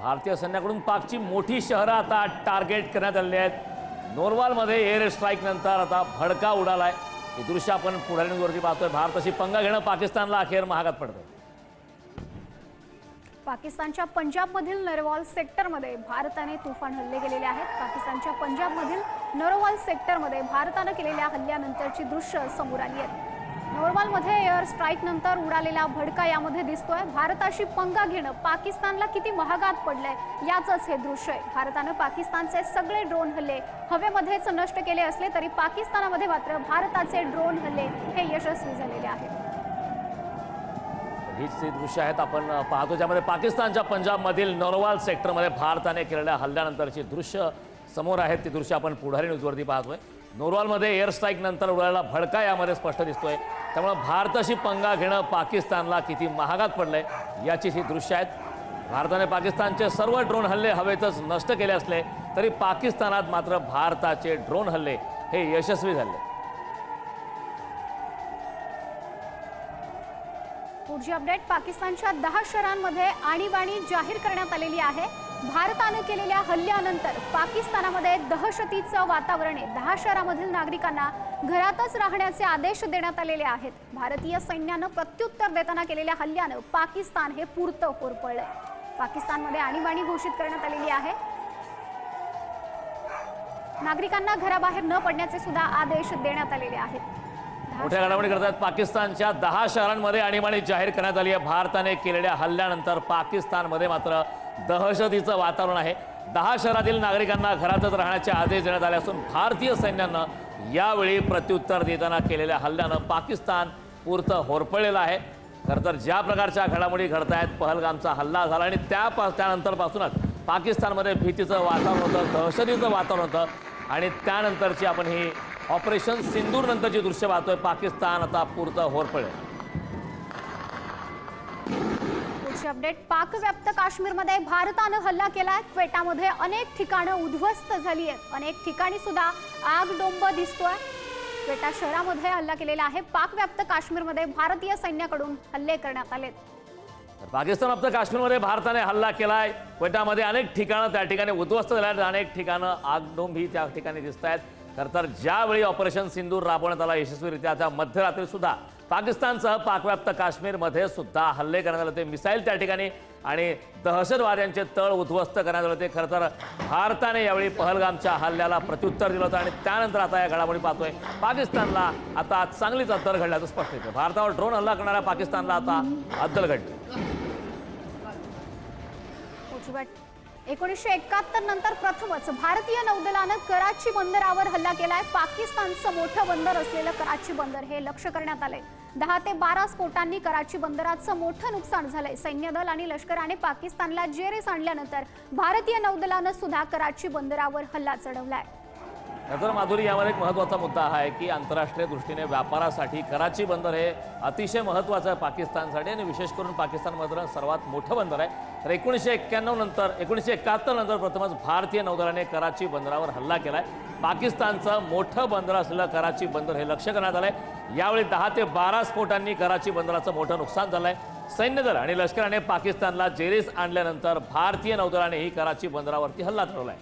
भारतीय सैन्याकडून पाकची मोठी शहरं आता टार्गेट करण्यात आलेली आहेत. नोरवालमध्ये एअर स्ट्राईक नंतर आता भडका उडालाय. हे दृश्य आपण पुढारी न्यूजवरती पाहतोय. भारताशी पंगा घेणं पाकिस्तानला अखेर महागात पडतं पाकिस्तानच्या पंजाबमधील नरवाल सेक्टरमध्ये भारताने तुफान हल्ले केलेले आहेत. पाकिस्तानच्या पंजाबमधील नरवाल सेक्टरमध्ये भारतानं केलेल्या हल्ल्यानंतरची दृश्य समोर आली आहेत नॉर्मलमध्ये एअर स्ट्राईक नंतर उडालेला भडका यामध्ये दिसतोय. भारताशी पंगा घेणं पाकिस्तानला किती महागात पडलंय याचंच हे दृश्य आहे. भारतानं पाकिस्तानचे सगळे ड्रोन हल्ले हवेमध्येच नष्ट केले असले तरी पाकिस्तानामध्ये मात्र भारताचे ड्रोन हल्ले हे यशस्वी झालेले आहेत. हीच ती दृश्य आहेत. आपण पाहतो ज्यामध्ये पाकिस्तानच्या पंजाबमधील नोरवाल सेक्टरमध्ये भारताने केलेल्या हल्ल्यानंतरची दृश्य समोर आहेत. ती दृश्य आपण पुढारी न्यूजवरती पाहतोय. नोरवालमध्ये एअर स्ट्राईक नंतर उडालेला भडका यामध्ये स्पष्ट दिसतोय. त्यामुळे भारताशी पंगा घेणं पाकिस्तानला किती महागात पडलंय याची ही दृश्य आहेत. भारताने पाकिस्तानचे सर्व ड्रोन हल्ले हवेतच नष्ट केले असले तरी पाकिस्तानात मात्र भारताचे ड्रोन हल्ले हे यशस्वी झाले. पुढची अपडेट पाकिस्तानच्या दहा शहरांमध्ये आणीबाणी जाहीर करण्यात आलेली आहे. भारतानं केलेल्या हल्ल्यानंतर पाकिस्तानामध्ये दहशतीचं वातावरण आहे. दहा शहरामधील नागरिकांना घरातच राहण्याचे आदेश देण्यात आलेले आहेत. भारतीय सैन्यानं प्रत्युत्तर देताना केलेल्या हल्ल्यानं पाकिस्तान हे पुरतं होरपळलंय पाकिस्तानमध्ये आणीबाणी घोषित करण्यात आलेली आहे. नागरिकांना घराबाहेर न पडण्याचे सुद्धा आदेश देण्यात आलेले आहेत. मोठ्या घडामोडी करतात पाकिस्तानच्या दहा शहरांमध्ये आणीबाणी जाहीर करण्यात आली आहे. भारताने केलेल्या हल्ल्यानंतर पाकिस्तानमध्ये मात्र दहशतीचं वातावरण आहे. दहा शहरातील नागरिकांना घरातच राहण्याचे आदेश देण्यात आले असून भारतीय सैन्यानं यावेळी प्रत्युत्तर देताना केलेल्या हल्ल्यानं पाकिस्तान पुरतं होरपळलेलं आहे. खरं तर ज्या प्रकारच्या घडामोडी घडत आहेत पहलगामचा हल्ला झाला आणि त्या त्यानंतरपासूनच पाकिस्तानमध्ये भीतीचं वातावरण होतं दहशतीचं वातावरण होतं आणि त्यानंतरची आपण ही ऑपरेशन सिंदूर नंतरची दृश्य पाहतोय. पाकिस्तान आता पुरतं होरपळेल. पुढची अपडेट. पाकव्याप्त काश्मीरमध्ये भारतानं हल्ला केलाय. क्वेटामध्ये अनेक ठिकाणं उद्ध्वस्त झाली आहेत अनेक ठिकाणी सुद्धा आग डोंब दिसतोय. क्वेटा शहरामध्ये हल्ला केलेला आहे. पाकव्याप्त काश्मीरमध्ये भारतीय सैन्याकडून हल्ले करण्यात आलेत. पाकिस्तान आपलं काश्मीरमध्ये भारताने हल्ला केलाय. क्वेटामध्ये अनेक ठिकाणं त्या ठिकाणी उद्ध्वस्त झाल्या आहेत अनेक ठिकाणं आगडोंबी त्या ठिकाणी दिसत आहेत खरंतर ज्यावेळी ऑपरेशन सिंदूर राबवण्यात आला यशस्वीरित्या त्या मध्यरात्री सुद्धा पाकिस्तानसह पाकव्याप्त काश्मीरमध्ये सुद्धा हल्ले करण्यात आले होते मिसाईल त्या ठिकाणी. आणि दहशतवाद्यांचे तळ उद्ध्वस्त करण्यात आले होते. खरं तर भारताने यावेळी पहलगामच्या हल्ल्याला प्रत्युत्तर दिलं होतं आणि त्यानंतर आता या घडामोडी पाहतोय. पाकिस्तानला आता चांगलीच अद्दल घडल्याचं स्पष्ट येतं भारतावर ड्रोन हल्ला करणाऱ्या पाकिस्तानला आता अद्दल घडली एकोणीसशे एकाहत्तर नंतर प्रथमच भारतीय नौदलानं कराची बंदरावर हल्ला केलाय. पाकिस्तानचं मोठं बंदर असलेलं कराची बंदर हे लक्ष करण्यात आलंय. दहा ते बारा स्फोटांनी कराची बंदराचं मोठं नुकसान झालंय. सैन्यदल आणि लष्कराने पाकिस्तानला जेरेस आणल्यानंतर भारतीय नौदलानं सुद्धा कराची बंदरावर हल्ला चढवलाय. नजर माधुरी यावर एक महत्त्वाचा मुद्दा आहे की आंतरराष्ट्रीय दृष्टीने व्यापारासाठी कराची बंदर हे अतिशय महत्त्वाचं आहे पाकिस्तानसाठी आणि विशेष करून पाकिस्तानमधलं सर्वात मोठं बंदर आहे. तर एकोणीसशे एक्क्याण्णव नंतर एकोणीसशे एकाहत्तर नंतर प्रथमच भारतीय नौदलाने कराची बंदरावर हल्ला केला आहे पाकिस्तानचं मोठं बंदर असलेलं कराची बंदर हे लक्ष करण्यात आलं आहे यावेळी दहा ते बारा स्फोटांनी कराची बंदराचं मोठं नुकसान झालं आहे सैन्य दल आणि लष्कराने पाकिस्तानला जेरीस आणल्यानंतर भारतीय नौदलानेही कराची बंदरावरती हल्ला चढवलाय.